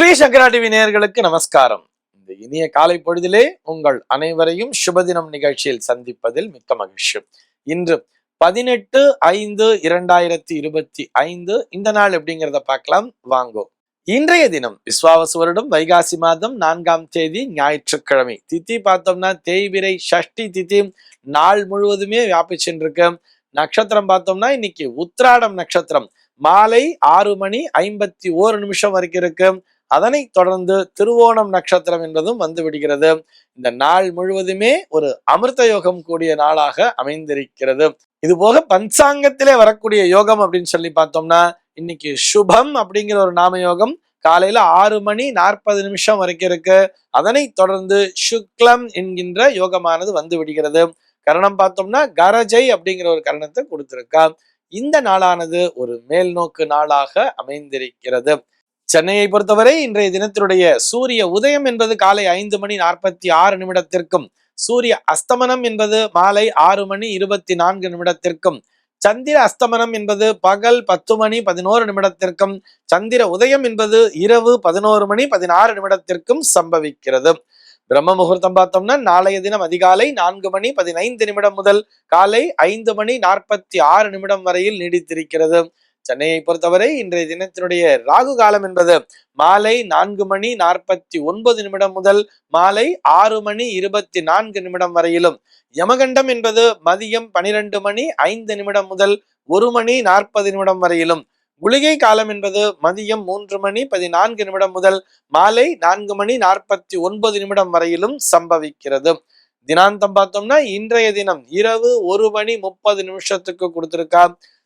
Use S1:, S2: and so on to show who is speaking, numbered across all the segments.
S1: ஸ்ரீ சங்கரா TV நேயர்களுக்கு நமஸ்காரம். இந்த இனிய காலை பொழுதிலே உங்கள் அனைவரையும் சுபதினம் நிகழ்ச்சியில் சந்திப்பதில் மிக்க மகிழ்ச்சி. இன்று பதினெட்டு ஐந்து இரண்டாயிரத்தி இருபத்தி ஐந்து இந்த நாள் எப்படிங்கிறத பார்க்கலாம். வாங்கோ. இன்றைய தினம் விஸ்வாவசு வருடம் வைகாசி மாதம் நான்காம் தேதி ஞாயிற்றுக்கிழமை. தித்தி பார்த்தோம்னா தேய்பிரை சஷ்டி தித்தி நாள் முழுவதுமே வியாபிச்சுருக்கு நட்சத்திரம் பார்த்தோம்னா இன்னைக்கு உத்ராடம் நட்சத்திரம். மாலை ஆறு மணி ஐம்பத்தி ஓரு நிமிஷம் வரைக்கும் இருக்கு. அதனை தொடர்ந்து திருவோணம் நட்சத்திரம் என்பதும் வந்து விடுகிறது. இந்த நாள் முழுவதுமே ஒரு அமிர்த யோகம் கூடிய நாளாக அமைந்திருக்கிறது. இது போக பஞ்சாங்கத்திலே வரக்கூடிய யோகம் அப்படின்னு சொல்லி பார்த்தோம்னா இன்னைக்கு சுபம் அப்படிங்கிற ஒரு நாம யோகம் காலையில ஆறு மணி நாற்பது நிமிஷம் வரைக்கும் இருக்கு. அதனை தொடர்ந்து சுக்லம் என்கின்ற யோகமானது வந்து விடுகிறது. கரணம் பார்த்தோம்னா கரஜை அப்படிங்கிற ஒரு கரணத்தை கொடுத்திருக்கா. இந்த நாளானது ஒரு மேல்நோக்கு நாளாக அமைந்திருக்கிறது. சென்னையை பொறுத்தவரை இன்றைய தினத்தினுடைய சூரிய உதயம் என்பது காலை ஐந்து மணி நாற்பத்தி ஆறு நிமிடத்திற்கும் சூரிய அஸ்தமனம் என்பது மாலை ஆறு மணி இருபத்தி நான்கு நிமிடத்திற்கும் சந்திர அஸ்தமனம் என்பது பகல் பத்து மணி பதினோரு நிமிடத்திற்கும் சந்திர உதயம் என்பது இரவு பதினோரு மணி பதினாறு நிமிடத்திற்கும் சம்பவிக்கிறது. பிரம்ம முகூர்த்தம் பார்த்தோம்னா நாளைய தினம் அதிகாலை நான்கு மணி பதினைந்து நிமிடம் முதல் காலை ஐந்து மணி நாற்பத்தி ஆறு நிமிடம் வரையில் நீடித்திருக்கிறது. சென்னையை பொறுத்தவரை இன்றைய தினத்தினுடைய ராகு காலம் என்பது மாலை நான்கு மணி நாற்பத்தி ஒன்பது நிமிடம் முதல் மாலை ஆறு மணி இருபத்தி நான்கு நிமிடம் வரையிலும். யமகண்டம் என்பது மதியம் பனிரெண்டு மணி ஐந்து நிமிடம் முதல் ஒரு மணி நாற்பது நிமிடம் வரையிலும். குளிகை காலம் என்பது மதியம் மூன்று மணி பதினான்கு நிமிடம் முதல் மாலை நான்கு மணி நாற்பத்தி ஒன்பது நிமிடம் வரையிலும் சம்பவிக்கிறது. தினாந்தம் பார்த்தோம்னா இன்றைய தினம் இரவு ஒரு மணி முப்பது நிமிஷத்துக்கு கொடுத்திருக்கா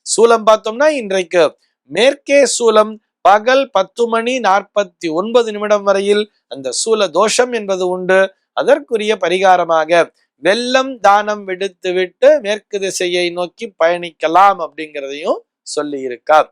S1: சூலம் பார்த்தோம்னா இன்றைக்கு மேற்கே சூலம் பகல் பத்து மணி நாற்பத்தி ஒன்பது நிமிடம் வரையில் அந்த சூல தோஷம் என்பது உண்டு. அதற்குரிய பரிகாரமாக வெள்ளம் தானம் விடுத்து விட்டு மேற்கு திசையை நோக்கி பயணிக்கலாம் அப்படிங்கிறதையும் சொல்லி இருக்கார்